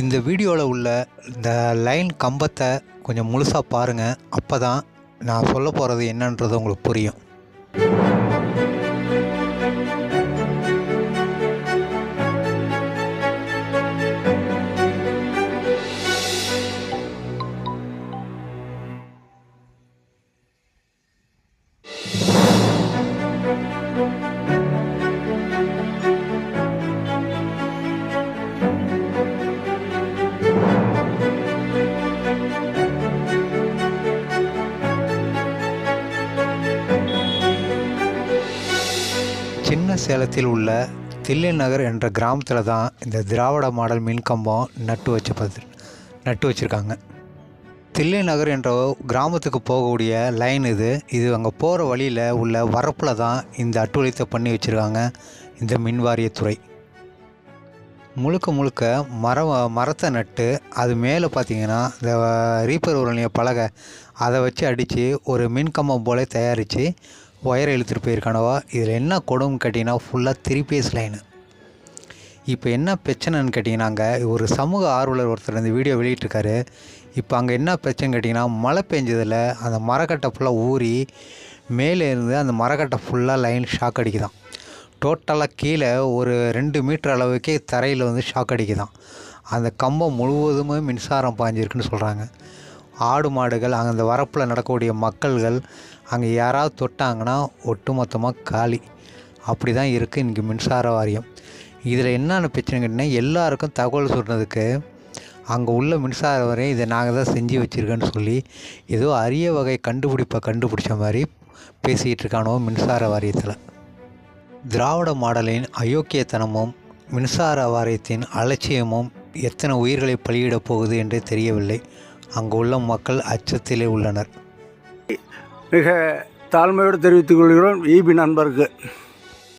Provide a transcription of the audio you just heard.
இந்த வீடியோவில் உள்ள இந்த லைன் கம்பத்தை கொஞ்சம் முழுசாக பாருங்கள் அப்போ தான் நான் சொல்ல போகிறது என்னன்றது உங்களுக்கு புரியும். சின்ன சேலத்தில் உள்ள தில்லை நகர் என்ற கிராமத்தில் தான் இந்த திராவிட மாடல் மின்கம்பம் நட்டு வச்ச நட்டு வச்சுருக்காங்க. தில்லை நகர் என்ற கிராமத்துக்கு போகக்கூடிய லைன் இது. இது அங்கே போகிற வழியில் உள்ள வரப்பில் தான் இந்த அட்டுழித்தை பண்ணி வச்சுருக்காங்க இந்த மின்வாரியத்துறை. முழுக்க முழுக்க மரம் மரத்தை நட்டு அது மேலே பார்த்தீங்கன்னா இந்த ரீப்பர் உரணிய பலகை அதை வச்சு அடித்து ஒரு மின்கம்பம் போல தயாரித்து ஒயரை இழுத்துட்டு போயிருக்கானவா? இதில் என்ன கொடுன்னு கேட்டிங்கன்னா ஃபுல்லாக த்ரீ பேஸ் லைனு இப்போ என்ன பிரச்சனைன்னு கேட்டிங்கன்னாங்க ஒரு சமூக ஆர்வலர் ஒருத்தர் இந்த வீடியோ வெளியிட்டிருக்காரு. இப்போ அங்கே என்ன பிரச்சனை கேட்டிங்கன்னா மழை பெஞ்சதில் அந்த மரக்கட்டை ஃபுல்லாக ஊறி மேலே இருந்து அந்த மரக்கட்டை ஃபுல்லாக லைன் ஷாக் அடிக்குதான். டோட்டலாக கீழே ஒரு ரெண்டு மீட்டர் அளவுக்கே தரையில் வந்து ஷாக் அடிக்குதான். அந்த கம்பம் முழுவதுமே மின்சாரம் பாஞ்சிருக்குன்னு சொல்கிறாங்க ஆடு மாடுகள் அங்கே அந்த வரப்பில் நடக்கக்கூடிய மக்கள்கள் அங்கே யாராவது தொட்டாங்கன்னா ஒட்டுமொத்தமாக காலி. அப்படி தான் இருக்குது இன்றைக்கி மின்சார வாரியம். இதில் என்னென்ன பிரச்சனை கேட்டிங்கன்னா எல்லாருக்கும் தகவல் சொல்கிறதுக்கு அங்கே உள்ள மின்சார வாரியம் இதை நாங்கள் தான் செஞ்சு வச்சுருக்கேன்னு சொல்லி ஏதோ அரிய வகை கண்டுபிடிப்பை கண்டுபிடிச்ச மாதிரி பேசிக்கிட்டு இருக்கானோ மின்சார வாரியத்தில். திராவிட மாடலின் அயோக்கியத்தனமும் மின்சார வாரியத்தின் அலட்சியமும் எத்தனை உயிர்களை பலியிடப் போகுது என்றே தெரியவில்லை. அங்கு உள்ள மக்கள் அச்சத்திலே உள்ளனர். மிக தாழ்மையோடு தெரிவித்துக் கொள்கிறோம் ஈபி நண்பருக்கு.